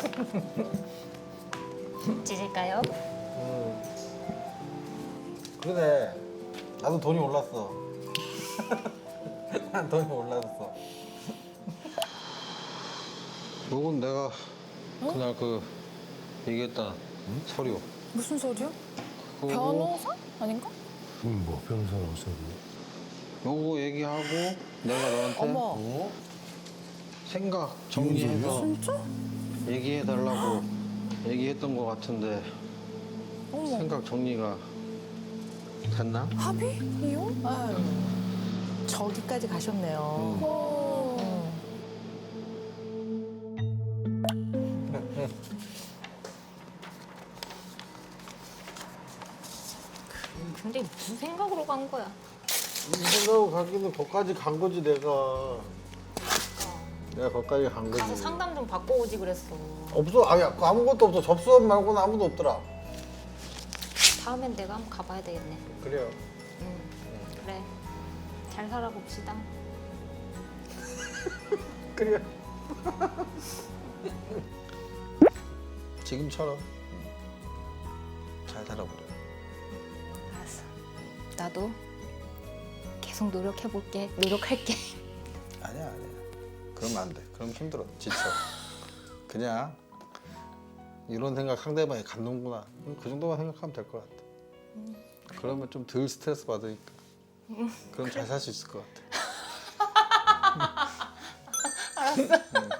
찢을까요? 음. 그러네. 나도 돈이 올랐어. 난 돈이 올랐어. 요건 내가 그날 그 얘기했다 서류. 무슨 소리요? 그거 변호사? 아닌가? 음, 뭐 변호사라고 써도 요거 얘기하고 내가 너한테 어머. 어? 생각 정리해서 진짜? 얘기해 달라고 얘기했던 것 같은데 어머. 생각 정리가 됐나? 합의? 이혼? 아유, 저기까지 가셨네요. 어. 근데 무슨 생각으로 간 거야? 이 생각하고 가기는 거기까지 간 거지 내가. 내가 거기까지 간 거지. 가서 상담 좀 받고 오지 그랬어. 없어. 아니 아무것도 없어. 접수원 말고는 아무도 없더라. 다음엔 내가 한번 가봐야 되겠네. 그래요. 응. 그래. 잘 살아봅시다. 그래요. 지금처럼 잘 살아보려. 알았어. 나도 계속 노력해볼게. 노력할게. 아니야 아니야. 그러면 안 돼. 그럼 힘들어. 지쳐. 그냥 이런 생각 상대방이 갖는구나. 그 정도만 생각하면 될 것 같아. 그러면 좀 덜 스트레스 받으니까. 그럼 잘 살 수 있을 것 같아. 알았어.